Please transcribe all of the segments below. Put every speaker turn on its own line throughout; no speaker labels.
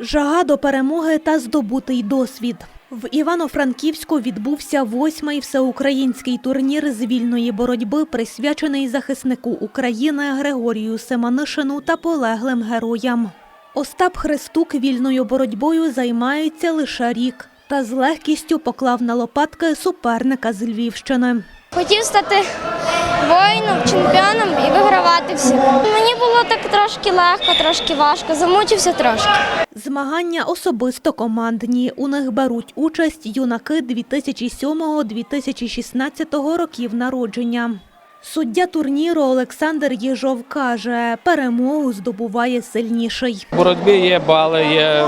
Жага до перемоги та здобутий досвід. В Івано-Франківську відбувся восьмий всеукраїнський турнір з вільної боротьби, присвячений захиснику України Григорію Семанишину та полеглим героям. Остап Христук вільною боротьбою займається лише рік та з легкістю поклав на лопатки суперника з Львівщини.
Хотів стати воїном, чемпіоном і вигравати всі. Було так трошки легко, трошки важко, замучився трошки.
Змагання особисто командні. У них беруть участь юнаки 2007-2016 років народження. Суддя турніру Олександр Єжов каже, перемогу здобуває сильніший.
В боротьбі є бали, є,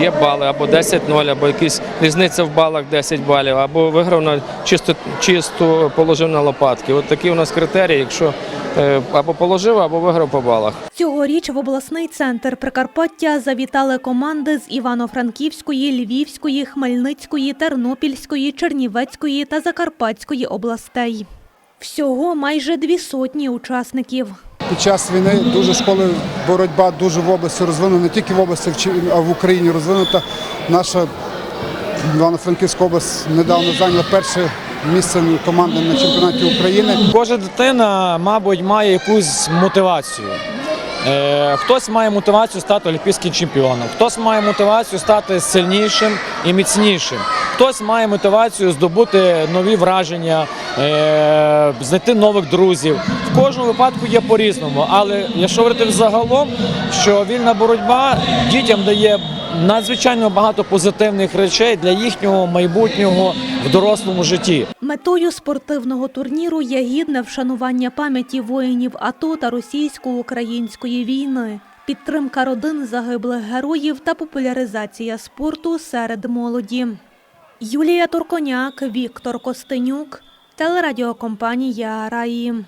є бали або 10-0, або якісь різниця в балах 10 балів, або виграв на чисто, чисто положив на лопатки. От такі у нас критерії, якщо е, або положив, або виграв по балах.
Цьогоріч в обласний центр Прикарпаття завітали команди з Івано-Франківської, Львівської, Хмельницької, Тернопільської, Чернівецької та Закарпатської областей. Всього майже дві сотні учасників.
Під час війни дуже школи боротьба дуже в області розвинена, не тільки в області, а в Україні розвинута. Наша Івано-Франківська область недавно зайняла перше місце команди на чемпіонаті України.
Кожна дитина, мабуть, має якусь мотивацію. Е, Хтось має мотивацію стати олімпійським чемпіоном, хтось має мотивацію стати сильнішим і міцнішим, хтось має мотивацію здобути нові враження, знайти нових друзів. В кожному випадку є по-різному. Але якщо говорити взагалом, що вільна боротьба дітям дає надзвичайно багато позитивних речей для їхнього майбутнього в дорослому житті.
Метою спортивного турніру є гідне вшанування пам'яті воїнів АТО та російсько-української війни, підтримка родин загиблих героїв та популяризація спорту серед молоді. Юлія Турконяк, Віктор Костенюк, телерадіокомпанія Раї.